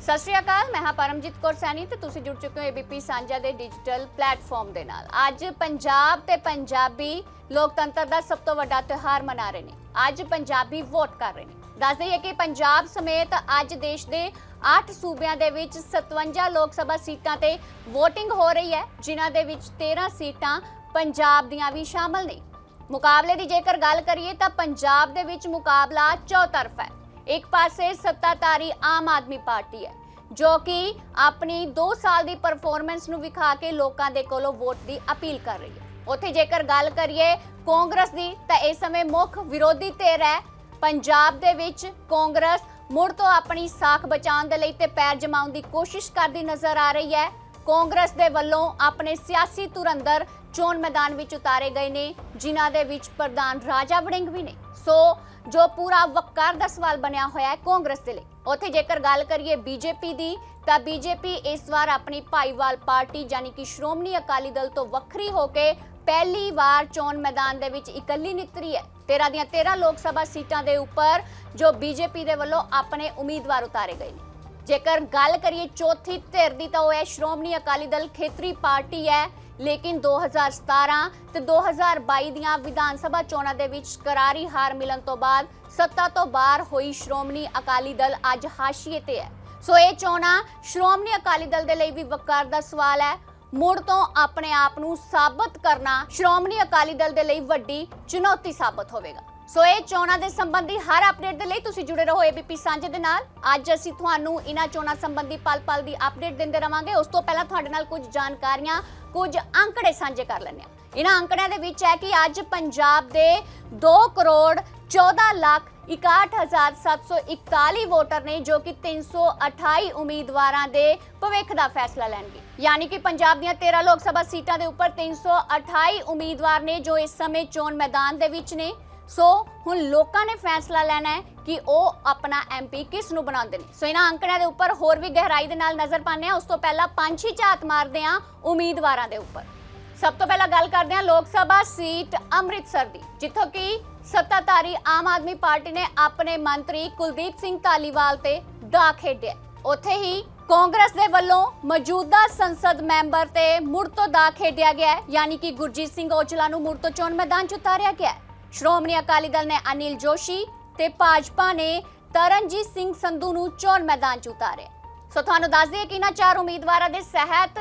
ਸਤਿ ਸ਼੍ਰੀ ਅਕਾਲ, ਮੈਂ ਹਾਂ ਪਰਮਜੀਤ ਕੌਰ ਸੈਣੀ ਤੇ ਤੁਸੀਂ ਜੁੜ ਚੁੱਕੇ ਹੋ ਏਬੀਪੀ ਸਾਂਝਾ ਦੇ ਡਿਜੀਟਲ ਪਲੇਟਫਾਰਮ ਦੇ ਨਾਲ। ਅੱਜ ਪੰਜਾਬ ਤੇ ਪੰਜਾਬੀ ਲੋਕਤੰਤਰ ਦਾ ਸਭ ਤੋਂ ਵੱਡਾ ਤਿਉਹਾਰ ਮਨਾ ਰਹੇ ਨੇ। ਅੱਜ ਪੰਜਾਬੀ ਵੋਟ ਕਰ ਰਹੇ ਨੇ। ਦੱਸ ਦਈਏ ਕਿ ਪੰਜਾਬ ਸਮੇਤ ਅੱਜ ਦੇਸ਼ ਦੇ 8 ਸੂਬਿਆਂ ਦੇ ਵਿੱਚ 57 ਲੋਕ ਸਭਾ ਸੀਟਾਂ ਤੇ VOTING ਹੋ ਰਹੀ ਹੈ, ਜਿਨ੍ਹਾਂ ਦੇ ਵਿੱਚ 13 ਸੀਟਾਂ ਪੰਜਾਬ ਦੀਆਂ ਵੀ ਸ਼ਾਮਲ ਨੇ। ਮੁਕਾਬਲੇ ਦੀ ਜੇਕਰ ਗੱਲ ਕਰੀਏ ਤਾਂ ਪੰਜਾਬ ਦੇ ਵਿੱਚ ਮੁਕਾਬਲਾ ਚੌਤਰਫਾ ਹੈ। ਇੱਕ ਪਾਸੇ ਸੱਤਾਧਾਰੀ ਆਮ ਆਦਮੀ ਪਾਰਟੀ ਹੈ, ਜੋ ਕਿ ਆਪਣੀ 2 ਸਾਲ ਦੀ ਪਰਫਾਰਮੈਂਸ ਨੂੰ ਵਿਖਾ ਕੇ ਲੋਕਾਂ ਦੇ ਕੋਲੋਂ ਵੋਟ ਦੀ ਅਪੀਲ ਕਰ ਰਹੀ ਹੈ। ਉੱਥੇ ਜੇਕਰ ਗੱਲ ਕਰੀਏ ਕਾਂਗਰਸ ਦੀ, ਤਾਂ ਇਸ ਸਮੇਂ ਮੁੱਖ ਵਿਰੋਧੀ ਧਿਰ ਹੈ। ਪੰਜਾਬ ਦੇ ਵਿੱਚ ਕਾਂਗਰਸ ਮੁੜ ਤੋਂ ਆਪਣੀ ਸਾਖ ਬਚਾਉਣ ਦੇ ਲਈ ਤੇ ਪੈਰ ਜਮਾਉਣ ਦੀ ਕੋਸ਼ਿਸ਼ ਕਰਦੀ ਨਜ਼ਰ ਆ ਰਹੀ ਹੈ। ਕਾਂਗਰਸ ਦੇ ਵੱਲੋਂ ਆਪਣੇ ਸਿਆਸੀ ਧੁਰੰਦਰ ਚੋਣ ਮੈਦਾਨ ਵਿੱਚ ਉਤਾਰੇ ਗਏ ਨੇ, ਜਿਨ੍ਹਾਂ ਦੇ ਵਿੱਚ ਪ੍ਰਧਾਨ ਰਾਜਾ ਵੜਿੰਗ ਵੀ ਨੇ। ਸੋ ਜੋ ਪੂਰਾ ਵਕਾਰ ਦਾ ਸਵਾਲ ਬਣਿਆ ਹੋਇਆ ਹੈ ਕਾਂਗਰਸ ਦੇ ਲਈ। ਉੱਥੇ ਜੇਕਰ ਗੱਲ ਕਰੀਏ ਬੀਜੇਪੀ ਦੀ, ਤਾਂ ਬੀਜੇਪੀ ਇਸ ਵਾਰ ਆਪਣੀ ਭਾਈਵਾਲ ਪਾਰਟੀ ਯਾਨੀ ਕਿ ਸ਼੍ਰੋਮਣੀ ਅਕਾਲੀ ਦਲ ਤੋਂ ਵੱਖਰੀ ਹੋ ਕੇ ਪਹਿਲੀ ਵਾਰ ਚੋਣ ਮੈਦਾਨ ਦੇ ਵਿੱਚ ਇਕੱਲੀ ਨਿਤਰੀ ਹੈ। 13 ਦੀਆਂ 13 ਲੋਕ ਸਭਾ ਸੀਟਾਂ ਦੇ ਉੱਪਰ ਜੋ ਬੀਜੇਪੀ ਦੇ ਵੱਲੋਂ ਆਪਣੇ ਉਮੀਦਵਾਰ ਉਤਾਰੇ ਗਏ ਨੇ। ਜੇਕਰ ਗੱਲ ਕਰੀਏ ਚੌਥੀ ਧਿਰ ਦੀ ਤਾਂ ਉਹ ਹੈ ਸ਼੍ਰੋਮਣੀ ਅਕਾਲੀ ਦਲ ਖੇਤਰੀ ਪਾਰਟੀ ਹੈ। ਲੇਕਿਨ 2017 ਤੇ 2022 ਦੀਆਂ ਵਿਧਾਨ ਸਭਾ ਚੋਣਾਂ ਦੇ ਵਿੱਚ ਕਰਾਰੀ ਹਾਰ ਮਿਲਣ ਤੋਂ ਬਾਅਦ ਸੱਤਾ ਤੋਂ ਬਾਹਰ ਹੋਈ ਸ਼੍ਰੋਮਣੀ ਅਕਾਲੀ ਦਲ ਅੱਜ ਹਾਸ਼ੀਏ ਤੇ ਹੈ। ਸੋ ਇਹ ਚੋਣਾਂ ਸ਼੍ਰੋਮਣੀ ਅਕਾਲੀ ਦਲ ਦੇ ਲਈ ਵੀ ਵਕਾਰ ਦਾ ਸਵਾਲ ਹੈ। ਮੁੜ ਤੋਂ ਆਪਣੇ ਆਪ ਨੂੰ ਸਾਬਤ ਕਰਨਾ ਸ਼੍ਰੋਮਣੀ ਅਕਾਲੀ ਦਲ ਦੇ ਲਈ ਵੱਡੀ ਚੁਣੌਤੀ ਸਾਬਤ ਹੋਵੇਗਾ। ਸੋ ਇਹ ਚੋਣਾਂ ਦੇ ਸੰਬੰਧੀ ਹਰ ਅਪਡੇਟ ਦੇ ਲਈ ਤੁਸੀਂ ਜੁੜੇ ਰਹੋ ਏਬੀਪੀ ਸਾਂਝੇ ਦੇ ਨਾਲ। ਅੱਜ ਅਸੀਂ ਤੁਹਾਨੂੰ ਇਹਨਾਂ ਚੋਣਾਂ ਸੰਬੰਧੀ ਪਲ-ਪਲ ਦੀ ਅਪਡੇਟ ਦਿੰਦੇ ਰਵਾਂਗੇ। ਉਸ ਤੋਂ ਪਹਿਲਾਂ ਤੁਹਾਡੇ ਨਾਲ ਕੁਝ ਜਾਣਕਾਰੀਆਂ, ਕੁਝ ਅੰਕੜੇ ਸਾਂਝੇ ਕਰ ਲੈਂਦੇ ਹਾਂ। ਇਹਨਾਂ ਅੰਕੜਿਆਂ ਦੇ ਵਿੱਚ ਹੈ ਕਿ ਅੱਜ ਪੰਜਾਬ ਦੇ 2 ਕਰੋੜ 14 ਲੱਖ 61741 ਵੋਟਰ ਨੇ ਜੋ ਕਿ 328 ਉਮੀਦਵਾਰਾਂ ਦੇ ਭਵਿੱਖ ਦਾ ਫੈਸਲਾ ਲੈਣਗੇ। ਯਾਨੀ ਕਿ ਪੰਜਾਬ ਦੀਆਂ 13 ਲੋਕ ਸਭਾ ਸੀਟਾਂ ਦੇ ਉੱਪਰ 328 ਉਮੀਦਵਾਰ ਨੇ ਜੋ ਇਸ ਸਮੇਂ ਚੋਣ ਮੈਦਾਨ ਦੇ ਵਿੱਚ ਨੇ। ਸੋ ਹੁਣ ਲੋਕਾਂ ਨੇ ਫੈਸਲਾ ਲੈਣਾ ਹੈ ਕਿ ਉਹ ਆਪਣਾ ਐਮਪੀ ਕਿਸ ਨੂੰ ਬਣਾਉਂਦੇ ਨੇ। ਸੋ ਇਹਨਾਂ ਅੰਕੜਿਆਂ ਦੇ ਉੱਪਰ ਹੋਰ ਵੀ ਗਹਿਰਾਈ ਦੇ ਨਾਲ ਨਜ਼ਰ ਪਾਉਂਦੇ ਆ ਉਸ ਤੋਂ ਪਹਿਲਾਂ ਪੰਜ ਹੀ ਝਾਤ ਮਾਰਦੇ ਆ ਉਮੀਦਵਾਰਾਂ ਦੇ ਉੱਪਰ। ਸਭ ਤੋਂ ਪਹਿਲਾਂ ਗੱਲ ਕਰਦੇ ਹਾਂ ਲੋਕ ਸਭਾ ਸੀਟ ਅੰਮ੍ਰਿਤਸਰ ਦੀ, ਜਿੱਥੋਂ ਕਿ ਸੱਤਾਧਾਰੀ ਆਮ ਆਦਮੀ ਪਾਰਟੀ ਨੇ ਆਪਣੇ ਮੰਤਰੀ ਕੁਲਦੀਪ ਸਿੰਘ ਧਾਲੀਵਾਲ ਤੇ ਦਾ ਖੇਡਿਆ ਉੱਥੇ ਹੀ ਕਾਂਗਰਸ ਦੇ ਵੱਲੋਂ ਮੌਜੂਦਾ ਸੰਸਦ ਮੈਂਬਰ ਤੇ ਮੁੜ ਤੋਂ ਦਾ ਖੇਡਿਆ ਗਿਆ ਯਾਨੀ ਕਿ ਗੁਰਜੀਤ ਸਿੰਘ ਔਜਲਾ ਨੂੰ ਮੁੜ ਤੋਂ ਚੋਣ ਮੈਦਾਨ 'ਚ ਉਤਾਰਿਆ ਗਿਆ ਸ਼੍ਰੋਮਣੀ ਅਕਾਲੀ ਦਲ ਨੇ ਅਨਿਲ ਜੋਸ਼ੀ ਤੇ ਭਾਜਪਾ ਨੇ ਤਰਨਜੀਤ ਸਿੰਘ ਸੰਧੂ ਨੂੰ ਚੋਣ ਮੈਦਾਨ 'ਚ ਉਤਾਰਿਆ ਸੋ ਤੁਹਾਨੂੰ ਦੱਸ ਦਈਏ ਕਿ ਇਹਨਾਂ ਚਾਰ ਉਮੀਦਵਾਰਾਂ ਦੇ ਸਹਿਤ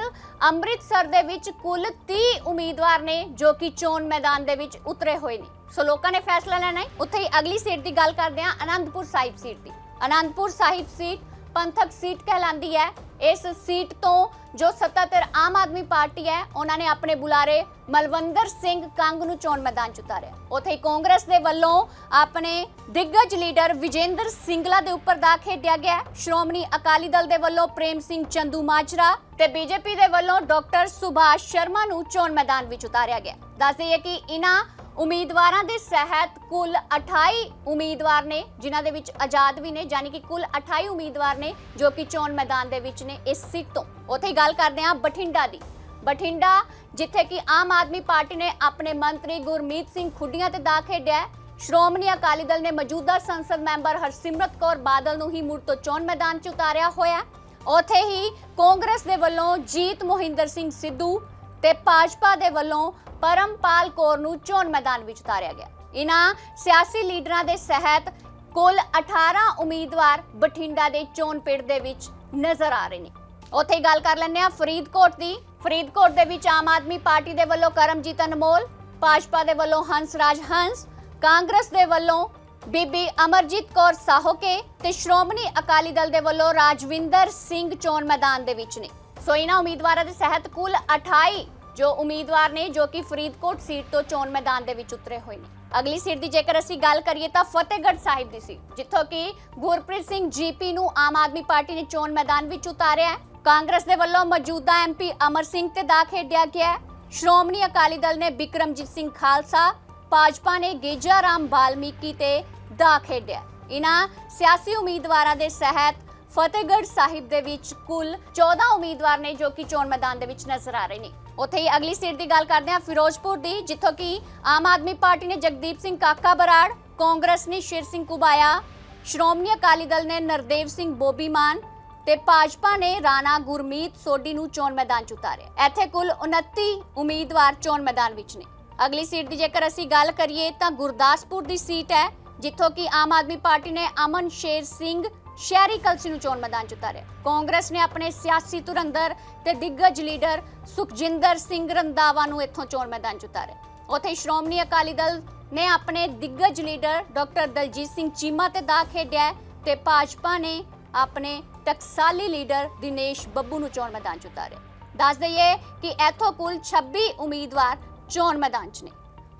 ਅੰਮ੍ਰਿਤਸਰ ਦੇ ਵਿੱਚ ਕੁੱਲ 30 ਉਮੀਦਵਾਰ ਨੇ ਜੋ ਕਿ ਚੋਣ ਮੈਦਾਨ ਦੇ ਵਿੱਚ ਉਤਰੇ ਹੋਏ ਨੇ। ਸੋ ਲੋਕਾਂ ਨੇ ਫੈਸਲਾ ਲੈਣਾ ਹੈ। ਉੱਥੇ ਹੀ ਅਗਲੀ ਸੀਟ ਦੀ ਗੱਲ ਕਰਦੇ ਹਾਂ, ਅਨੰਦਪੁਰ ਸਾਹਿਬ ਸੀਟ ਦੀ। ਅਨੰਦਪੁਰ ਸਾਹਿਬ ਸੀਟ ਪੰਥਕ ਸੀਟ ਕਹਿਲਾਂਦੀ ਹੈ। ਇਸ ਸੀਟ ਤੋਂ ਜੋ ਸੱਤਾਧਰ ਆਮ ਆਦਮੀ ਪਾਰਟੀ ਹੈ, ਉਹਨਾਂ ਨੇ ਆਪਣੇ ਬੁਲਾਰੇ ਮਲਵੰਦਰ ਸਿੰਘ ਕੰਗ ਨੂੰ ਚੋਣ ਮੈਦਾਨ ਚ ਉਤਾਰਿਆ। ਉੱਥੇ ਕਾਂਗਰਸ ਦੇ ਵੱਲੋਂ ਆਪਣੇ ਦਿੱਗਜ ਲੀਡਰ ਵਿਜੇਂਦਰ ਸਿੰਗਲਾ ਦੇ ਉੱਪਰ ਦਾ ਖੇਡਿਆ ਗਿਆ ਸ਼੍ਰੋਮਣੀ ਅਕਾਲੀ ਦਲ ਦੇ ਵੱਲੋਂ ਪ੍ਰੇਮ ਸਿੰਘ ਚੰਦੂ ਮਾਜਰਾ ਤੇ ਬੀਜੇਪੀ ਦੇ ਵੱਲੋਂ ਡਾਕਟਰ ਸੁਭਾਸ਼ ਸ਼ਰਮਾ ਨੂੰ ਚੋਣ ਮੈਦਾਨ ਵਿੱਚ ਉਤਾਰਿਆ ਗਿਆ ਦੱਸ ਦਈਏ ਕਿ ਇਹਨਾਂ ਉਮੀਦਵਾਰਾਂ ਦੇ ਸਹਿਤ ਕੁੱਲ 28 ਉਮੀਦਵਾਰ ਨੇ, ਜਿਨ੍ਹਾਂ ਦੇ ਵਿੱਚ ਆਜ਼ਾਦ ਵੀ ਨੇ, ਯਾਨੀ ਕਿ ਕੁੱਲ 28 ਉਮੀਦਵਾਰ ਨੇ, ਜੋ ਕਿ ਚੋਣ ਮੈਦਾਨ ਦੇ ਵਿੱਚ ਨੇ ਇਸ ਸੀਟ ਤੋਂ। ਉੱਥੇ ਹੀ ਗੱਲ ਕਰਦੇ ਹਾਂ ਬਠਿੰਡਾ ਦੀ। ਬਠਿੰਡਾ, ਜਿੱਥੇ ਕਿ ਆਮ ਆਦਮੀ ਪਾਰਟੀ ਨੇ ਆਪਣੇ ਮੰਤਰੀ ਗੁਰਮੀਤ ਸਿੰਘ ਖੁੱਡੀਆਂ ਤੇ ਦਾ ਖੇਡਿਆ ਸ਼੍ਰੋਮਣੀ ਅਕਾਲੀ ਦਲ ਨੇ ਮੌਜੂਦਾ ਸੰਸਦ ਮੈਂਬਰ ਹਰਸਿਮਰਤ ਕੌਰ ਬਾਦਲ ਨੂੰ ਹੀ ਮੁੜ ਤੋਂ ਚੋਣ ਮੈਦਾਨ 'ਚ ਉਤਾਰਿਆ ਹੋਇਆ ਹੈ। ਉੱਥੇ ਹੀ ਕਾਂਗਰਸ ਦੇ ਵੱਲੋਂ ਜੀਤ ਮੋਹਿੰਦਰ ਸਿੰਘ ਸਿੱਧੂ ਤੇ ਭਾਜਪਾ ਦੇ ਵੱਲੋਂ ਪਰਮਪਾਲ ਕੌਰ ਨੂੰ ਚੋਣ ਮੈਦਾਨ ਵਿੱਚ ਉਤਾਰਿਆ ਗਿਆ। ਇਹਨਾਂ ਸਿਆਸੀ ਲੀਡਰਾਂ ਦੇ ਸਹਿਤ ਕੁੱਲ 18 ਉਮੀਦਵਾਰ ਬਠਿੰਡਾ ਦੇ ਚੋਣ ਪਿੰਡ ਦੇ ਵਿੱਚ ਨਜ਼ਰ ਆ ਰਹੇ ਨੇ। ਉੱਥੇ ਗੱਲ ਕਰ ਲੈਂਦੇ ਆ ਫਰੀਦਕੋਟ ਦੀ। ਫਰੀਦਕੋਟ ਦੇ ਵਿੱਚ ਆਮ ਆਦਮੀ ਪਾਰਟੀ ਦੇ ਵੱਲੋਂ ਕਰਮਜੀਤ ਅਨਮੋਲ ਭਾਜਪਾ ਦੇ ਵੱਲੋਂ ਹੰਸਰਾਜ ਹੰਸ, ਕਾਂਗਰਸ ਦੇ ਵੱਲੋਂ ਬੀਬੀ ਅਮਰਜੀਤ ਕੌਰ ਸਾਹੋਕੇ ਤੇ ਸ਼੍ਰੋਮਣੀ ਅਕਾਲੀ ਦਲ ਦੇ ਵੱਲੋਂ ਰਾਜਵਿੰਦਰ ਸਿੰਘ ਚੋਣ ਮੈਦਾਨ ਦੇ ਵਿੱਚ ਨੇ। ਸੋ ਇਹਨਾਂ ਉਮੀਦਵਾਰਾਂ ਦੇ ਸਹਿਤ ਕੁੱਲ 28 ਜੋ ਉਮੀਦਵਾਰ ਨੇ, ਜੋ ਕਿ ਫਰੀਦਕੋਟ ਸੀਟ ਤੋਂ ਚੋਣ ਮੈਦਾਨ ਦੇ ਵਿੱਚ ਉਤਰੇ ਹੋਏ ਨੇ। ਅਗਲੀ ਸੀਟ ਦੀ ਜੇਕਰ ਅਸੀਂ ਗੱਲ ਕਰੀਏ ਤਾਂ ਫਤਿਹਗੜ੍ਹ ਸਾਹਿਬ ਦੀ ਸੀ ਜਿੱਥੋਂ ਕਿ ਗੁਰਪ੍ਰੀਤ ਸਿੰਘ ਜੀਪੀ ਨੂੰ ਆਮ ਆਦਮੀ ਪਾਰਟੀ ਨੇ ਚੋਣ ਮੈਦਾਨ ਵਿੱਚ ਉਤਾਰਿਆ ਹੈ। ਕਾਂਗਰਸ ਦੇ ਵੱਲੋਂ ਮੌਜੂਦਾ ਐਮਪੀ ਅਮਰ ਸਿੰਘ ਤੇ ਦਾ ਖੇਡਿਆ ਗਿਆ ਹੈ। ਸ਼੍ਰੋਮਣੀ ਅਕਾਲੀ ਦਲ ਨੇ ਬਿਕਰਮਜੀਤ ਸਿੰਘ ਖਾਲਸਾ, ਭਾਜਪਾ ਨੇ ਗੇਜਾ ਰਾਮ ਬਾਲਮੀਕੀ ਤੇ ਦਾ ਖੇਡਿਆ ਇਹਨਾਂ ਸਿਆਸੀ ਉਮੀਦਵਾਰਾਂ ਦੇ ਸਹਿਤ ਫਤਿਹਗੜ੍ਹ ਸਾਹਿਬ ਦੇ ਵਿੱਚ ਕੁੱਲ 14 ਉਮੀਦਵਾਰ ਨੇ ਜੋ ਕਿ ਚੋਣ ਮੈਦਾਨ ਦੇ ਵਿੱਚ ਨਜ਼ਰ ਆ ਰਹੇ ਨੇ। ਉੱਥੇ ਹੀ ਅਗਲੀ ਸੀਟ ਦੀ ਗੱਲ ਕਰਦੇ ਹਾਂ, ਫਿਰੋਜ਼ਪੁਰ ਦੀ, ਜਿੱਥੋਂ ਕਿ ਆਮ ਆਦਮੀ ਪਾਰਟੀ ਨੇ ਜਗਦੀਪ ਸਿੰਘ ਕਾਕਾ ਬਰਾੜ, ਕਾਂਗਰਸ ਨੇ ਸ਼ੇਰ ਸਿੰਘ ਕੁਬਾਇਆ, ਸ਼੍ਰੋਮਣੀ ਅਕਾਲੀ ਦਲ ਨੇ ਨਰਦੇਵ ਸਿੰਘ ਬੋਬੀਮਾਨ ਤੇ ਭਾਜਪਾ ਨੇ ਰਾਣਾ ਗੁਰਮੀਤ ਸੋਢੀ ਨੂੰ ਚੋਣ ਮੈਦਾਨ 'ਚ ਉਤਾਰਿਆ। ਇੱਥੇ ਕੁੱਲ 29 ਉਮੀਦਵਾਰ ਚੋਣ ਮੈਦਾਨ ਵਿੱਚ ਨੇ। ਅਗਲੀ ਸੀਟ ਦੀ ਜੇਕਰ ਅਸੀਂ ਗੱਲ ਕਰੀਏ ਤਾਂ ਗੁਰਦਾਸਪੁਰ ਦੀ ਸੀਟ ਹੈ, ਜਿੱਥੋਂ ਕਿ ਆਮ ਆਦਮੀ ਪਾਰਟੀ ਨੇ ਅਮਨ ਸ਼ੇਰ ਸਿੰਘ ਸ਼ਹਿਰੀ ਕਲਸੀ ਨੂੰ ਚੋਣ ਮੈਦਾਨ 'ਚ ਉਤਾਰਿਆ। ਕਾਂਗਰਸ ਨੇ ਆਪਣੇ ਸਿਆਸੀ ਧੁਰੰਦਰ ਤੇ ਦਿੱਗਜ ਲੀਡਰ ਸੁਖਜਿੰਦਰ ਸਿੰਘ ਰੰਦਾਵਾ ਨੂੰ ਇੱਥੋਂ ਚੋਣ ਮੈਦਾਨ 'ਚ ਉਤਾਰਿਆ। ਉੱਥੇ ਸ਼੍ਰੋਮਣੀ ਅਕਾਲੀ ਦਲ ਨੇ ਆਪਣੇ ਦਿੱਗਜ ਲੀਡਰ ਡਾਕਟਰ ਦਲਜੀਤ ਸਿੰਘ ਚੀਮਾ ਤੇ ਦਾ ਖੇਡਿਆ ਹੈ ਤੇ ਭਾਜਪਾ ਨੇ ਆਪਣੇ ਟਕਸਾਲੀ ਲੀਡਰ ਦਿਨੇਸ਼ ਬੱਬੂ ਨੂੰ ਚੋਣ ਮੈਦਾਨ 'ਚ ਉਤਾਰਿਆ। ਦੱਸ ਦਈਏ ਕਿ ਇੱਥੋਂ ਕੁੱਲ 26 ਉਮੀਦਵਾਰ ਚੋਣ ਮੈਦਾਨ 'ਚ ਨੇ।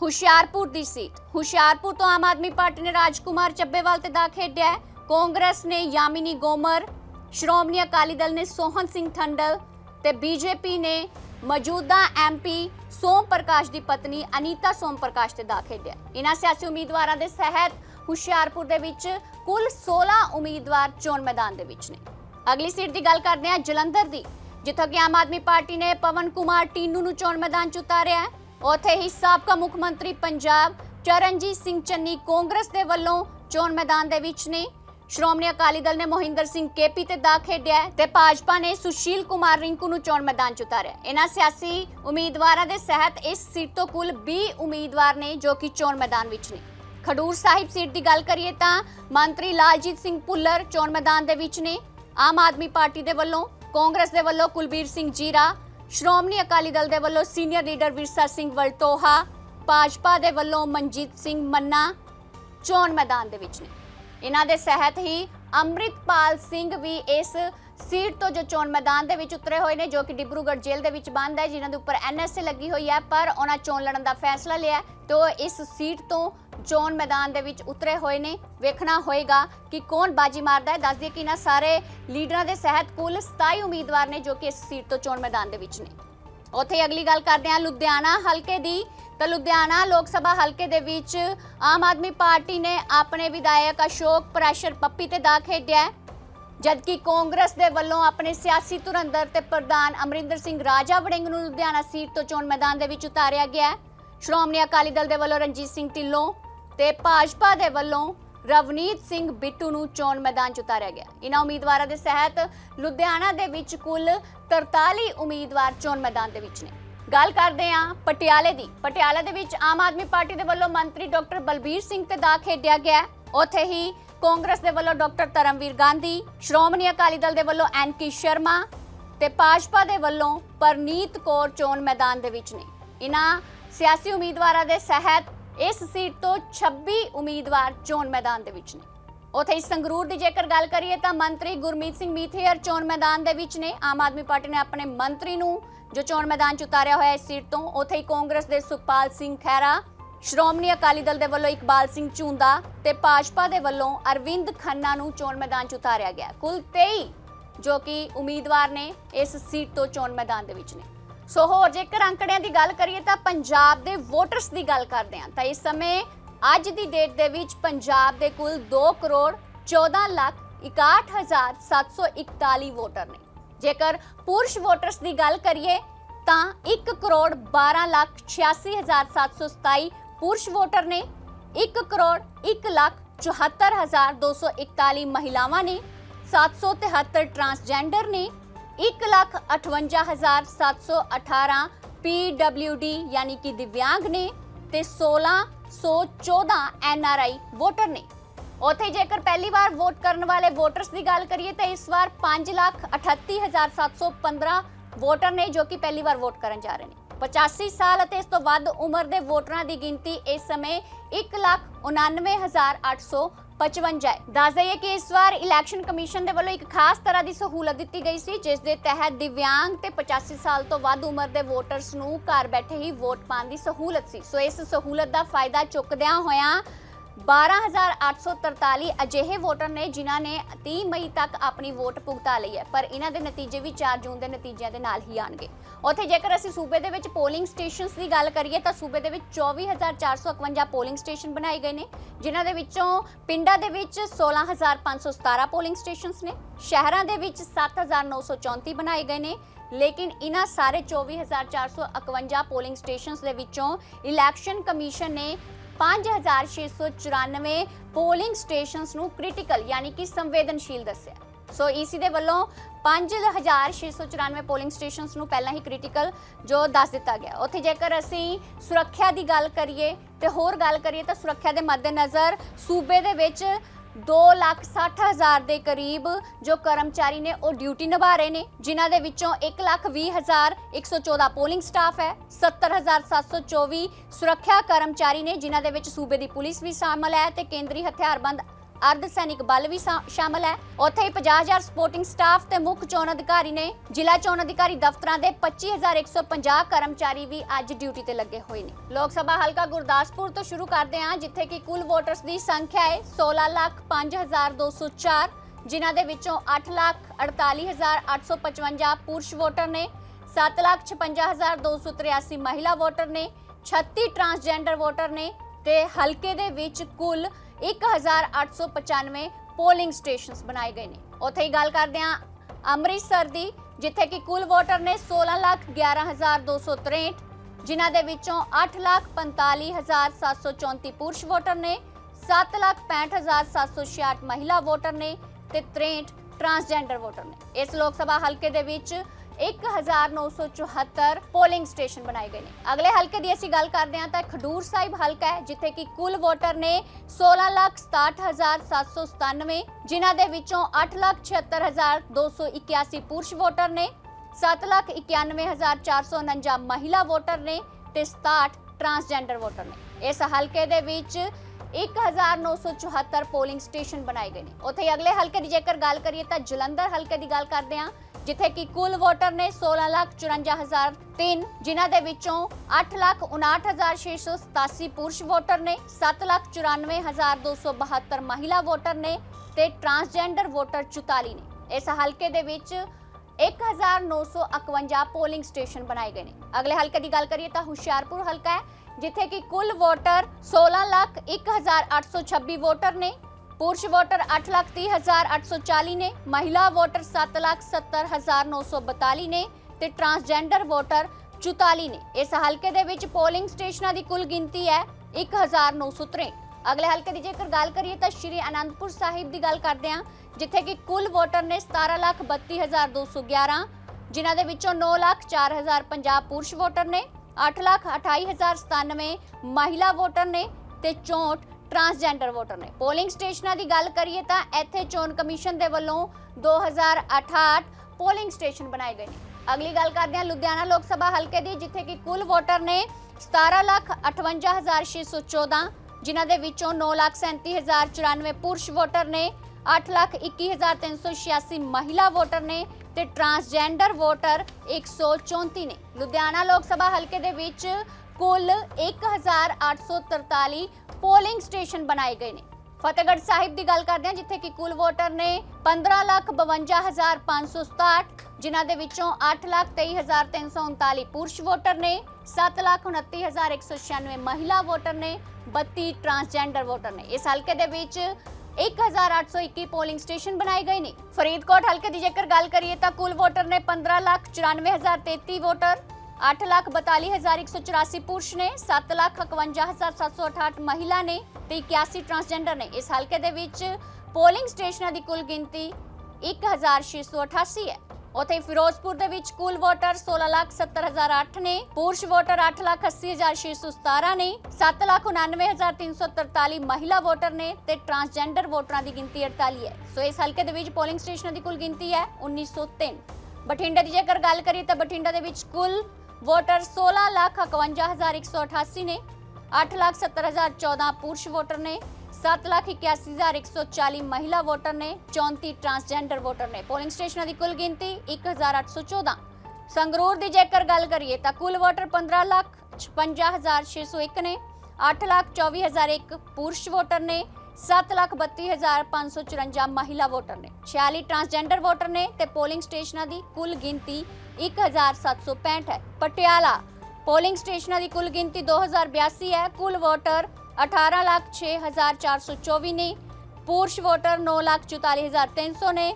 ਹੁਸ਼ਿਆਰਪੁਰ ਦੀ ਸੀਟ। ਹੁਸ਼ਿਆਰਪੁਰ ਤੋਂ ਆਮ ਆਦਮੀ ਪਾਰਟੀ ਨੇ ਰਾਜਕੁਮਾਰ ਚੱਬੇਵਾਲ ਤੇ ਦਾ ਖੇਡਿਆ ਕਾਂਗਰਸ ਨੇ ਯਾਮਿਨੀ ਗੋਮਰ ਸ਼੍ਰੋਮਣੀ ਅਕਾਲੀ ਦਲ ਨੇ ਸੋਹਨ ਸਿੰਘ ਠੰਡਲ ਤੇ ਬੀਜੇਪੀ ਨੇ ਮੌਜੂਦਾ ਐਮਪੀ ਸੋਮ ਪ੍ਰਕਾਸ਼ ਦੀ ਪਤਨੀ ਅਨੀਤਾ ਸੋਮ ਪ੍ਰਕਾਸ਼ ਤੇ ਦਾ ਖੇਡਿਆ ਇਹਨਾਂ ਸਿਆਸੀ ਉਮੀਦਵਾਰਾਂ ਦੇ ਸਹਿਤ ਹੁਸ਼ਿਆਰਪੁਰ ਦੇ ਵਿੱਚ ਕੁੱਲ 16 ਉਮੀਦਵਾਰ ਚੋਣ ਮੈਦਾਨ ਦੇ ਵਿੱਚ ਨੇ ਅਗਲੀ ਸੀਟ ਦੀ ਗੱਲ ਕਰਦੇ ਹਾਂ ਜਲੰਧਰ ਦੀ ਜਿੱਥੋਂ ਕਿ ਆਮ ਆਦਮੀ ਪਾਰਟੀ ਨੇ ਪਵਨ ਕੁਮਾਰ ਟੀਨੂ ਨੂੰ ਚੋਣ ਮੈਦਾਨ 'ਚ ਉਤਾਰਿਆ ਹੈ ਉੱਥੇ ਹੀ ਸਾਬਕਾ ਮੁੱਖ ਮੰਤਰੀ ਪੰਜਾਬ ਚਰਨਜੀਤ ਸਿੰਘ ਚੰਨੀ ਕਾਂਗਰਸ ਦੇ ਵੱਲੋਂ ਚੋਣ ਮੈਦਾਨ ਦੇ ਵਿੱਚ ਨੇ ਸ਼੍ਰੋਮਣੀ ਅਕਾਲੀ ਦਲ ਨੇ ਮੋਹਿੰਦਰ ਸਿੰਘ ਕੇਪੀ ਤੇ ਦਾ ਖੇਡਿਆ ਹੈ ਤੇ ਭਾਜਪਾ ਨੇ ਸੁਸ਼ੀਲ ਕੁਮਾਰ ਰਿੰਕੂ ਨੂੰ ਚੋਣ ਮੈਦਾਨ 'ਚ ਉਤਾਰਿਆ ਇਹਨਾਂ ਸਿਆਸੀ ਉਮੀਦਵਾਰਾਂ ਦੇ ਸਹਿਤ ਇਸ ਸੀਟ ਤੋਂ ਕੁੱਲ 20 ਉਮੀਦਵਾਰ ਨੇ ਜੋ ਕਿ ਚੋਣ ਮੈਦਾਨ ਵਿੱਚ ਨੇ। ਖਡੂਰ ਸਾਹਿਬ ਸੀਟ ਦੀ ਗੱਲ ਕਰੀਏ ਤਾਂ ਮੰਤਰੀ ਲਾਲਜੀਤ ਸਿੰਘ ਭੁੱਲਰ ਚੋਣ ਮੈਦਾਨ ਦੇ ਵਿੱਚ ਨੇ। ਆਮ ਆਦਮੀ ਪਾਰਟੀ ਦੇ ਵੱਲੋਂ, ਕਾਂਗਰਸ ਦੇ ਵੱਲੋਂ ਕੁਲਬੀਰ ਸਿੰਘ ਜੀਰਾ, ਸ਼੍ਰੋਮਣੀ ਅਕਾਲੀ ਦਲ ਦੇ ਵੱਲੋਂ ਸੀਨੀਅਰ ਲੀਡਰ ਵਿਰਸਾ ਸਿੰਘ ਵਲਟੋਹਾ, ਭਾਜਪਾ ਦੇ ਵੱਲੋਂ ਮਨਜੀਤ ਸਿੰਘ ਮੰਨਾ ਚੋਣ ਮੈਦਾਨ ਦੇ ਵਿੱਚ ਨੇ। ਇਹਨਾਂ ਦੇ ਸਹਿਤ ਹੀ ਅੰਮ੍ਰਿਤਪਾਲ ਸਿੰਘ ਵੀ ਇਸ ਸੀਟ ਤੋਂ ਜੋ ਚੋਣ ਮੈਦਾਨ ਦੇ ਵਿੱਚ ਉਤਰੇ ਹੋਏ ਨੇ, ਜੋ ਕਿ ਡਿਬਰੂਗੜ੍ਹ ਜੇਲ੍ਹ ਦੇ ਵਿੱਚ ਬੰਦ ਹੈ, ਜਿਨ੍ਹਾਂ ਦੇ ਉੱਪਰ ਐਨਐਸਏ ਲੱਗੀ ਹੋਈ ਹੈ, ਪਰ ਉਹਨਾਂ ਚੋਣ ਲੜਨ ਦਾ ਫੈਸਲਾ ਲਿਆ ਹੈ ਤੇ ਉਹ ਇਸ ਸੀਟ ਤੋਂ ਚੋਣ ਮੈਦਾਨ ਦੇ ਵਿੱਚ ਉਤਰੇ ਹੋਏ ਨੇ। ਵੇਖਣਾ ਹੋਏਗਾ ਕਿ ਕੌਣ ਬਾਜੀ ਮਾਰਦਾ ਹੈ। ਦੱਸ ਦਈਏ ਕਿ ਇਹਨਾਂ ਸਾਰੇ ਲੀਡਰਾਂ ਦੇ ਸਹਿਤ ਕੁੱਲ 27 ਉਮੀਦਵਾਰ ਨੇ ਜੋ ਕਿ ਇਸ ਸੀਟ ਤੋਂ ਚੋਣ ਮੈਦਾਨ ਦੇ ਵਿੱਚ ਨੇ। ਉੱਥੇ ਅਗਲੀ ਗੱਲ ਕਰਦੇ ਹਾਂ। ਲੁਧਿਆਣਾ ਹਲਕੇ ਦੀ ਤਾਂ ਲੁਧਿਆਣਾ ਲੋਕ ਸਭਾ ਹਲਕੇ ਦੇ ਵਿੱਚ ਆਮ ਆਦਮੀ ਪਾਰਟੀ ਨੇ ਆਪਣੇ ਵਿਧਾਇਕ ਅਸ਼ੋਕ ਪ੍ਰੈਸ਼ਰ ਪੱਪੀ ਤੇ ਦਾ ਖੇਡਿਆ ਜਦਕਿ ਕਾਂਗਰਸ ਦੇ ਵੱਲੋਂ ਆਪਣੇ ਸਿਆਸੀ ਧੁਰੰਦਰ ਤੇ ਪ੍ਰਧਾਨ ਅਮਰਿੰਦਰ ਸਿੰਘ ਰਾਜਾ ਵੜਿੰਗ ਨੂੰ ਲੁਧਿਆਣਾ ਸੀਟ ਤੋਂ ਚੋਣ ਮੈਦਾਨ ਦੇ ਵਿੱਚ ਉਤਾਰਿਆ ਗਿਆ ਸ਼੍ਰੋਮਣੀ ਅਕਾਲੀ ਦਲ ਦੇ ਵੱਲੋਂ ਰਣਜੀਤ ਸਿੰਘ ਢਿੱਲੋਂ ਤੇ ਭਾਜਪਾ ਦੇ ਵੱਲੋਂ ਰਵਨੀਤ ਸਿੰਘ ਬਿੱਟੂ ਨੂੰ ਚੋਣ ਮੈਦਾਨ 'ਚ ਉਤਾਰਿਆ ਗਿਆ। ਇਹਨਾਂ ਉਮੀਦਵਾਰਾਂ ਦੇ ਸਹਿਤ ਲੁਧਿਆਣਾ ਦੇ ਵਿੱਚ ਕੁੱਲ 43 ਉਮੀਦਵਾਰ ਚੋਣ ਮੈਦਾਨ ਦੇ ਵਿੱਚ ਨੇ। ਗੱਲ ਕਰਦੇ ਹਾਂ ਪਟਿਆਲੇ ਦੀ। ਪਟਿਆਲਾ ਦੇ ਵਿੱਚ ਆਮ ਆਦਮੀ ਪਾਰਟੀ ਦੇ ਵੱਲੋਂ ਮੰਤਰੀ ਡਾਕਟਰ ਬਲਬੀਰ ਸਿੰਘ ਤੇ ਦਾ ਖੇਡਿਆ ਗਿਆ ਉੱਥੇ ਹੀ ਕਾਂਗਰਸ ਦੇ ਵੱਲੋਂ ਡਾਕਟਰ ਧਰਮਵੀਰ ਗਾਂਧੀ, ਸ਼੍ਰੋਮਣੀ ਅਕਾਲੀ ਦਲ ਦੇ ਵੱਲੋਂ ਐਨ ਕੀ ਸ਼ਰਮਾ ਤੇ ਭਾਜਪਾ ਦੇ ਵੱਲੋਂ ਪਰਨੀਤ ਕੌਰ ਚੋਣ ਮੈਦਾਨ ਦੇ ਵਿੱਚ ਨੇ। ਇਹਨਾਂ ਸਿਆਸੀ ਉਮੀਦਵਾਰਾਂ ਦੇ ਸਹਿਤ ਇਸ ਸੀਟ ਤੋਂ 26 ਉਮੀਦਵਾਰ ਚੋਣ ਮੈਦਾਨ ਦੇ ਵਿੱਚ ਨੇ। ਉਥੇ ਹੀ ਸੰਗਰੂਰ ਦੀ ਜੇਕਰ ਗੱਲ ਕਰੀਏ ਤਾਂ ਮੰਤਰੀ ਗੁਰਮੀਤ ਸਿੰਘ ਮੀਥੇਰ ਚੋਣ ਮੈਦਾਨ ਦੇ ਵਿੱਚ ਨੇ। ਆਮ ਆਦਮੀ ਪਾਰਟੀ ਨੇ ਆਪਣੇ ਮੰਤਰੀ ਨੂੰ ਜੋ ਚੋਣ ਮੈਦਾਨ 'ਚ ਉਤਾਰਿਆ ਹੋਇਆ ਇਸ ਸੀਟ ਤੋਂ, ਉਥੇ ਹੀ ਕਾਂਗਰਸ ਦੇ ਸੁਖਪਾਲ ਸਿੰਘ ਖਹਿਰਾ, ਸ਼੍ਰੋਮਣੀ ਅਕਾਲੀ ਦਲ ਦੇ ਵੱਲੋਂ ਇਕਬਾਲ ਸਿੰਘ ਝੁੰਦਾ ਤੇ ਭਾਜਪਾ ਦੇ ਵੱਲੋਂ ਅਰਵਿੰਦ ਖੰਨਾ ਨੂੰ ਚੋਣ ਮੈਦਾਨ 'ਚ ਉਤਾਰਿਆ ਗਿਆ। ਕੁੱਲ 23 ਜੋ ਕਿ ਉਮੀਦਵਾਰ ਨੇ ਇਸ ਸੀਟ ਤੋਂ ਚੋਣ ਮੈਦਾਨ ਦੇ ਵਿੱਚ ਨੇ। ਸੋ ਹੋਰ, ਜੇਕਰ ਅੰਕੜਿਆਂ ਦੀ ਗੱਲ ਕਰੀਏ ਤਾਂ ਪੰਜਾਬ ਦੇ ਵੋਟਰਸ ਦੀ ਗੱਲ ਕਰਦੇ ਹਾਂ, ਤਾਂ ਇਸ ਸਮੇਂ ਅੱਜ ਦੀ ਡੇਟ ਦੇ ਵਿੱਚ ਪੰਜਾਬ ਦੇ ਕੁੱਲ 2 ਕਰੋੜ 14 ਲੱਖ 61741 ਵੋਟਰ ਨੇ। ਜੇਕਰ ਪੁਰਸ਼ ਵੋਟਰਸ ਦੀ ਗੱਲ ਕਰੀਏ, ਤਾਂ 1 ਕਰੋੜ 12 ਲੱਖ 86727 ਪੁਰਸ਼ ਵੋਟਰ ਨੇ 1 ਕਰੋੜ 1 ਲੱਖ 74241 ਮਹਿਲਾਵਾਂ ਨੇ 773 ਟਰਾਂਸਜੈਂਡਰ ਨੇ 1 ਲੱਖ 58718 PWD ਯਾਨੀ ਕਿ ਦਿਵਿਆਂਗ ਨੇ ਤੇ 1614 NRI ਵੋਟਰ ਨੇ। ਉੱਥੇ ਜੇਕਰ ਪਹਿਲੀ ਵਾਰ ਵੋਟ ਕਰਨ ਵਾਲੇ ਵੋਟਰਸ ਦੀ ਗੱਲ ਕਰੀਏ ਤਾਂ ਇਸ ਵਾਰ 5 ਲੱਖ 38715 ਵੋਟਰ ਨੇ ਜੋ ਕਿ ਪਹਿਲੀ ਵਾਰ ਵੋਟ ਕਰਨ ਜਾ ਰਹੇ ਨੇ। 85 ਸਾਲ ਅਤੇ ਇਸ ਤੋਂ ਵੱਧ ਉਮਰ ਦੇ ਵੋਟਰਾਂ ਦੀ ਗਿਣਤੀ ਇਸ ਸਮੇਂ 199855 ਹੈ। ਦੱਸ ਦਈਏ ਕਿ ਇਸ ਵਾਰ ਇਲੈਕਸ਼ਨ ਕਮਿਸ਼ਨ ਦੇ ਵੱਲੋਂ ਇੱਕ ਖਾਸ ਤਰ੍ਹਾਂ ਦੀ ਸਹੂਲਤ ਦਿੱਤੀ ਗਈ ਸੀ, ਜਿਸ ਦੇ ਤਹਿਤ ਦਿਵਿਆਂਗ ਤੇ 85 ਸਾਲ ਤੋਂ ਵੱਧ ਉਮਰ ਦੇ ਵੋਟਰਸ ਨੂੰ ਘਰ ਬੈਠੇ ਹੀ ਵੋਟ ਪਾਉਣ ਦੀ ਸਹੂਲਤ ਸੀ। ਸੋ ਇਸ ਸਹੂਲਤ ਦਾ ਫਾਇਦਾ ਚੁੱਕਦਿਆਂ ਹੋਇਆਂ 12243 ਅਜਿਹੇ ਵੋਟਰ ਨੇ ਜਿਨ੍ਹਾਂ ਨੇ 30 ਮਈ ਤੱਕ ਆਪਣੀ ਵੋਟ ਭੁਗਤਾ ਲਈ ਹੈ, ਪਰ ਇਹਨਾਂ ਦੇ ਨਤੀਜੇ ਵੀ 4 ਜੂਨ ਦੇ ਨਤੀਜਿਆਂ ਦੇ ਨਾਲ ਹੀ ਆਣਗੇ ਉੱਥੇ ਜੇਕਰ ਅਸੀਂ ਸੂਬੇ ਦੇ ਵਿੱਚ ਪੋਲਿੰਗ ਸਟੇਸ਼ਨਸ ਦੀ ਗੱਲ ਕਰੀਏ, ਤਾਂ ਸੂਬੇ ਦੇ ਵਿੱਚ 24451 ਪੋਲਿੰਗ ਸਟੇਸ਼ਨ ਬਣਾਏ ਗਏ ਨੇ, ਜਿਨ੍ਹਾਂ ਦੇ ਵਿੱਚੋਂ ਪਿੰਡਾਂ ਦੇ ਵਿੱਚ 16517 ਪੋਲਿੰਗ ਸਟੇਸ਼ਨਸ ਨੇ, ਸ਼ਹਿਰਾਂ ਦੇ ਵਿੱਚ 7934 ਬਣਾਏ ਗਏ ਨੇ, ਲੇਕਿਨ ਇਹਨਾਂ ਸਾਰੇ 24451 ਪੋਲਿੰਗ ਸਟੇਸ਼ਨਸ ਦੇ ਵਿੱਚੋਂ ਇਲੈਕਸ਼ਨ ਕਮਿਸ਼ਨ ਨੇ 5694 ਪੋਲਿੰਗ ਸਟੇਸ਼ਨਸ ਨੂੰ ਕ੍ਰਿਟੀਕਲ ਯਾਨੀ ਕਿ ਸੰਵੇਦਨਸ਼ੀਲ ਦੱਸਿਆ। ਸੋ ਈਸੀ ਦੇ ਵੱਲੋਂ 5694 ਪੋਲਿੰਗ ਸਟੇਸ਼ਨਸ ਨੂੰ ਪਹਿਲਾਂ ਹੀ ਕ੍ਰਿਟੀਕਲ ਜੋ ਦੱਸ ਦਿੱਤਾ ਗਿਆ। ਉੱਥੇ ਜੇਕਰ ਅਸੀਂ ਸੁਰੱਖਿਆ ਦੀ ਗੱਲ ਕਰੀਏ ਤੇ ਹੋਰ ਗੱਲ ਕਰੀਏ ਤਾਂ ਸੁਰੱਖਿਆ ਦੇ ਮੱਦੇਨਜ਼ਰ ਸੂਬੇ ਦੇ ਵਿੱਚ 260000 ਦੇ ਕਰੀਬ ਜੋ ਕਰਮਚਾਰੀ ਨੇ ਉਹ ਡਿਊਟੀ ਨਿਭਾ ਰਹੇ ਨੇ, ਜਿਨ੍ਹਾਂ ਦੇ ਵਿੱਚੋਂ 120114 ਪੋਲਿੰਗ ਸਟਾਫ ਹੈ 70724 ਸੁਰੱਖਿਆ ਕਰਮਚਾਰੀ ਨੇ, ਜਿਨ੍ਹਾਂ ਦੇ ਵਿੱਚ ਸੂਬੇ ਦੀ ਪੁਲਿਸ ਵੀ ਸ਼ਾਮਲ ਹੈ ਤੇ ਕੇਂਦਰੀ ਹਥਿਆਰਬੰਦ ਅਰਧ ਸੈਨਿਕ ਬਲ ਵੀ ਸ਼ਾ- ਸ਼ਾਮਲ ਹੈ ਉੱਥੇ ਹੀ 50000 ਸਪੋਰਟਿੰਗ ਸਟਾਫ ਤੇ ਮੁੱਖ ਚੋਣ ਅਧਿਕਾਰੀ ਨੇ ਜ਼ਿਲ੍ਹਾ ਚੋਣ ਅਧਿਕਾਰੀ ਦਫ਼ਤਰਾਂ ਦੇ 25150 ਕਰਮਚਾਰੀ ਵੀ ਅੱਜ ਡਿਊਟੀ ਤੇ ਲੱਗੇ ਹੋਏ ਨੇ ਲੋਕ ਸਭਾ ਹਲਕਾ ਗੁਰਦਾਸਪੁਰ ਤੋਂ ਸ਼ੁਰੂ ਕਰਦੇ ਹਾਂ ਜਿੱਥੇ ਕਿ ਕੁੱਲ ਵੋਟਰਸ ਦੀ ਸੰਖਿਆ ਹੈ 16,0204 ਜਿਨ੍ਹਾਂ ਦੇ ਵਿੱਚੋਂ 8,48,855 ਪੁਰਸ਼ ਵੋਟਰ ਨੇ 7,56,283 ਮਹਿਲਾ ਵੋਟਰ ਨੇ 36 ਟਰਾਂਸਜੈਂਡਰ ਵੋਟਰ ਨੇ ਤੇ ਹਲਕੇ ਦੇ ਵਿੱਚ ਕੁੱਲ 1895 ਪੋਲਿੰਗ ਸਟੇਸ਼ਨਸ ਬਣਾਏ ਗਏ ਨੇ। ਉੱਥੇ ਹੀ ਗੱਲ ਕਰਦੇ ਹਾਂ ਅੰਮ੍ਰਿਤਸਰ ਦੀ ਜਿੱਥੇ ਕਿ ਕੁੱਲ ਵੋਟਰ ਨੇ 16,11,263 ਜਿਨ੍ਹਾਂ ਦੇ ਵਿੱਚੋਂ 8,45,734 ਪੁਰਸ਼ ਵੋਟਰ ਨੇ 7,65,766 ਮਹਿਲਾ ਵੋਟਰ ਨੇ ਤੇ 63 ਟਰਾਂਸਜੈਂਡਰ ਵੋਟਰ ਨੇ। ਇਸ ਲੋਕ ਸਭਾ ਹਲਕੇ ਦੇ ਵਿੱਚ 1974 ਪੋਲਿੰਗ ਸਟੇਸ਼ਨ ਬਣਾਏ ਗਏ ਨੇ। ਅਗਲੇ ਹਲਕੇ ਦੀ ਅਸੀਂ ਗੱਲ ਕਰਦੇ ਹਾਂ ਤਾਂ ਖਡੂਰ ਸਾਹਿਬ ਹਲਕਾ ਹੈ ਜਿੱਥੇ ਕਿ ਕੁੱਲ ਵੋਟਰ ਨੇ 16,67,797 ਜਿਨ੍ਹਾਂ ਦੇ ਵਿੱਚੋਂ 8,76,281 ਪੁਰਸ਼ ਵੋਟਰ ਨੇ 7,91,449 ਮਹਿਲਾ ਵੋਟਰ ਨੇ ਤੇ 67 ਟਰਾਂਸਜੈਂਡਰ ਵੋਟਰ ਨੇ। ਇਸ ਹਲਕੇ ਦੇ ਵਿੱਚ 1974 ਪੋਲਿੰਗ ਸਟੇਸ਼ਨ ਬਣਾਏ ਗਏ ਨੇ। ਉੱਥੇ ਅਗਲੇ ਹਲਕੇ ਦੀ ਜੇਕਰ ਗੱਲ ਕਰੀਏ ਤਾਂ ਜਲੰਧਰ ਹਲਕੇ ਦੀ ਗੱਲ ਕਰਦੇ ਹਾਂ ਜਿੱਥੇ ਕਿ ਕੁੱਲ ਵੋਟਰ ਨੇ 16,54,003 ਜਿਨ੍ਹਾਂ ਦੇ ਵਿੱਚੋਂ 8,59,687 ਪੁਰਸ਼ ਵੋਟਰ ਨੇ 7,94,272 ਮਹਿਲਾ ਵੋਟਰ ਨੇ ਤੇ ਟਰਾਂਸਜੈਂਡਰ ਵੋਟਰ 44 ਨੇ। ਇਸ ਹਲਕੇ ਦੇ ਵਿੱਚ 1951 ਪੋਲਿੰਗ ਸਟੇਸ਼ਨ ਬਣਾਏ ਗਏ ਨੇ। ਅਗਲੇ ਹਲਕੇ ਦੀ ਗੱਲ ਕਰੀਏ ਤਾਂ ਹੁਸ਼ਿਆਰਪੁਰ ਹਲਕਾ ਹੈ ਜਿੱਥੇ ਕਿ ਕੁੱਲ ਵੋਟਰ 16,01,826 ਵੋਟਰ ਨੇ ਪੁਰਸ਼ ਵੋਟਰ 8,30,840 ਨੇ ਮਹਿਲਾ ਵੋਟਰ 7,70,942 ਨੇ ਤੇ ਟਰਾਂਸਜੈਂਡਰ ਵੋਟਰ 44 ਨੇ। ਇਸ ਹਲਕੇ ਦੇ ਵਿੱਚ ਪੋਲਿੰਗ ਸਟੇਸ਼ਨਾਂ ਦੀ ਕੁੱਲ ਗਿਣਤੀ ਹੈ 1963 ਅਗਲੇ ਹਲਕੇ ਦੀ ਜੇਕਰ ਗੱਲ ਕਰੀਏ ਤਾਂ ਸ਼੍ਰੀ ਅਨੰਦਪੁਰ ਸਾਹਿਬ ਦੀ ਗੱਲ ਕਰਦੇ ਹਾਂ ਜਿੱਥੇ ਕਿ ਕੁੱਲ ਵੋਟਰ ਨੇ 17,32,211 ਜਿਨ੍ਹਾਂ ਦੇ ਵਿੱਚੋਂ 9,04,050 ਪੁਰਸ਼ ਵੋਟਰ ਨੇ 8,28,097 ਮਹਿਲਾ ਵੋਟਰ ਨੇ ਤੇ 64 ਟਰਾਂਸਜੈਂਡਰ ਵੋਟਰ ਨੇ। ਪੋਲਿੰਗ ਸਟੇਸ਼ਨਾਂ ਦੀ ਗੱਲ ਕਰੀਏ ਤਾਂ ਇੱਥੇ ਚੋਣ ਕਮਿਸ਼ਨ ਦੇ ਵੱਲੋਂ 2068 ਪੋਲਿੰਗ ਸਟੇਸ਼ਨ ਬਣਾਏ ਗਏ ਨੇ। ਅਗਲੀ ਗੱਲ ਕਰਦੇ ਹਾਂ ਲੁਧਿਆਣਾ ਲੋਕ ਸਭਾ ਹਲਕੇ ਦੀ ਜਿੱਥੇ ਕਿ ਕੁੱਲ ਵੋਟਰ ਨੇ 17,58,614 ਜਿਨ੍ਹਾਂ ਦੇ ਵਿੱਚੋਂ 9,37,094 ਪੁਰਸ਼ ਵੋਟਰ ਨੇ 8,21,386 ਮਹਿਲਾ ਵੋਟਰ ਨੇ ਤੇ ਟਰਾਂਸਜੈਂਡਰ ਵੋਟਰ 134 ਨੇ। ਲੁਧਿਆਣਾ ਲੋਕ ਸਭਾ ਹਲਕੇ ਦੇ ਵਿੱਚ ਕੁੱਲ 1843 ਪੋਲਿੰਗ ਸਟੇਸ਼ਨ ਬਣਾਏ ਗਏ ਨੇ। ਫਤਿਹਗੜ੍ਹ ਸਾਹਿਬ ਦੀ ਗੱਲ ਕਰਦੇ ਹਾਂ, ਜਿੱਥੇ ਕਿ ਕੁੱਲ ਵੋਟਰ ਨੇ 1552567 ਜਿਨ੍ਹਾਂ ਦੇ ਵਿੱਚੋਂ 823339 ਪੁਰਸ਼ ਵੋਟਰ ਨੇ 729196 ਮਹਿਲਾ ਵੋਟਰ ਨੇ 32 ਟਰਾਂਸਜੈਂਡਰ ਵੋਟਰ ਨੇ। ਇਸ ਹਲਕੇ ਦੇ ਵਿੱਚ 1821 ਪੋਲਿੰਗ ਸਟੇਸ਼ਨ ਬਣਾਏ ਗਏ ਨੇ। ਫਰੀਦਕੋਟ ਹਲਕੇ ਦੀ ਜੇਕਰ ਗੱਲ ਕਰੀਏ ਤਾਂ ਕੁੱਲ ਵੋਟਰ ਨੇ 1594033 ਵੋਟਰ 842184 ਪੁਰਸ਼ ਨੇ 751768 ਮਹਿਲਾ ਨੇ ਤੇ 81 ਟਰਾਂਸਜੈਂਡਰ ਨੇ। ਇਸ ਹਲਕੇ ਦੇ ਵਿੱਚ ਪੋਲਿੰਗ ਸਟੇਸ਼ਨਾਂ ਦੀ ਕੁੱਲ ਗਿਣਤੀ 1688 ਹੈ। ਉਥੇ ਫਿਰੋਜ਼ਪੁਰ ਦੇ ਵਿੱਚ ਕੁੱਲ ਵੋਟਰ 1670008 ਨੇ, ਪੁਰਸ਼ ਵੋਟਰ 880617 ਨੇ 799343 ਮਹਿਲਾ ਵੋਟਰ ਨੇ ਤੇ ਟਰਾਂਸਜੈਂਡਰ ਵੋਟਰਾਂ ਦੀ ਗਿਣਤੀ 48 ਹੈ। ਸੋ ਇਸ ਹਲਕੇ ਦੇ ਵਿੱਚ ਪੋਲਿੰਗ ਸਟੇਸ਼ਨਾਂ ਦੀ ਕੁੱਲ ਗਿਣਤੀ ਹੈ 1903 ਬਠਿੰਡਾ ਦੀ ਜੇਕਰ ਗੱਲ ਕਰੀਏ ਤਾਂ ਬਠਿੰਡਾ ਦੇ ਵਿੱਚ ਕੁੱਲ ਵੋਟਰ 1651188 ਨੇ 870014 ਪੁਰਸ਼ ਵੋਟਰ ਨੇ 781140 ਮਹਿਲਾ ਵੋਟਰ ਨੇ 34 ਟਰਾਂਸਜੈਂਡਰ ਵੋਟਰ ਨੇ। ਪੋਲਿੰਗ ਸਟੇਸ਼ਨਾਂ ਦੀ ਕੁੱਲ ਗਿਣਤੀ 1814 ਸੰਗਰੂਰ ਦੀ ਜੇਕਰ ਗੱਲ ਕਰੀਏ ਤਾਂ ਕੁੱਲ ਵੋਟਰ 1555601 ਨੇ 824001 ਪੁਰਸ਼ ਵੋਟਰ ਨੇ 732554 ਮਹਿਲਾ ਵੋਟਰ ਨੇ। 46 ਟਰਾਂਸਜੈਂਡਰ ਵੋਟਰ ਨੇ ਤੇ ਪੋਲਿੰਗ ਸਟੇਸ਼ਨਾਂ ਦੀ ਕੁੱਲ ਗਿਣਤੀ 1765 ਹੈ। ਪਟਿਆਲਾ ਪੋਲਿੰਗ ਸਟੇਸ਼ਨਾਂ ਦੀ ਕੁੱਲ ਗਿਣਤੀ 2082 ਹੈ। ਕੁੱਲ ਵੋਟਰ 18,06,424 ਨੇ। ਪੁਰਸ਼ ਵੋਟਰ 9,44,300 ਨੇ।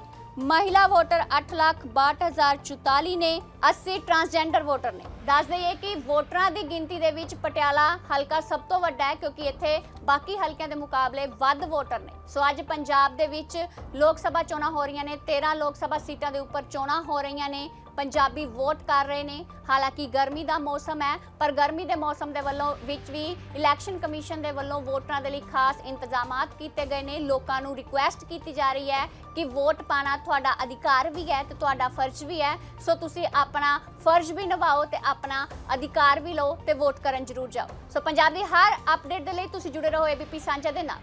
ਮਹਿਲਾ ਵੋਟਰ 862044 ਨੇ। 80 ਟਰਾਂਸਜੈਂਡਰ ਵੋਟਰ ਨੇ। ਦੱਸ ਦਈਏ ਕਿ ਵੋਟਰਾਂ ਦੀ ਗਿਣਤੀ ਦੇ ਵਿੱਚ ਪਟਿਆਲਾ ਹਲਕਾ ਸਭ ਤੋਂ ਵੱਡਾ ਹੈ ਕਿਉਂਕਿ ਇੱਥੇ ਬਾਕੀ ਹਲਕਿਆਂ ਦੇ ਮੁਕਾਬਲੇ ਵੱਧ ਵੋਟਰ ਨੇ। ਸੋ ਅੱਜ ਪੰਜਾਬ ਦੇ ਵਿੱਚ ਲੋਕ ਸਭਾ ਚੋਣਾਂ ਹੋ ਰਹੀਆਂ ਨੇ 13 ਲੋਕ ਸਭਾ ਸੀਟਾਂ ਦੇ ਉੱਪਰ ਚੋਣਾਂ ਹੋ ਰਹੀਆਂ ਨੇ। ਪੰਜਾਬੀ ਵੋਟ ਕਰ ਰਹੇ ਨੇ। ਹਾਲਾਂਕਿ ਗਰਮੀ ਦਾ ਮੌਸਮ ਹੈ, ਪਰ ਗਰਮੀ ਦੇ ਮੌਸਮ ਦੇ ਵੱਲੋਂ ਵਿੱਚ ਵੀ ਇਲੈਕਸ਼ਨ ਕਮਿਸ਼ਨ ਦੇ ਵੱਲੋਂ ਵੋਟਰਾਂ ਦੇ ਲਈ ਖਾਸ ਇੰਤਜ਼ਾਮਾਤ ਕੀਤੇ ਗਏ ਨੇ। ਲੋਕਾਂ ਨੂੰ ਰਿਕੁਐਸਟ ਕੀਤੀ ਜਾ ਰਹੀ ਹੈ ਕਿ ਵੋਟ ਪਾਣਾ ਤੁਹਾਡਾ ਅਧਿਕਾਰ ਵੀ ਹੈ ਤੇ ਤੁਹਾਡਾ ਫਰਜ਼ ਵੀ ਹੈ। ਸੋ ਤੁਸੀਂ ਆਪਣਾ ਫਰਜ਼ ਵੀ ਨਿਭਾਓ ਤੇ ਆਪਣਾ ਅਧਿਕਾਰ ਵੀ ਲਓ ਤੇ ਵੋਟ ਕਰਨ ਜ਼ਰੂਰ ਜਾਓ। ਸੋ ਪੰਜਾਬ ਦੀ ਹਰ ਅਪਡੇਟ ਦੇ ਲਈ ਤੁਸੀਂ ਜੁੜੇ ਰਹੋ ਏਬੀਪੀ ਸਾਂਝਾ ਦੇ ਨਾਲ।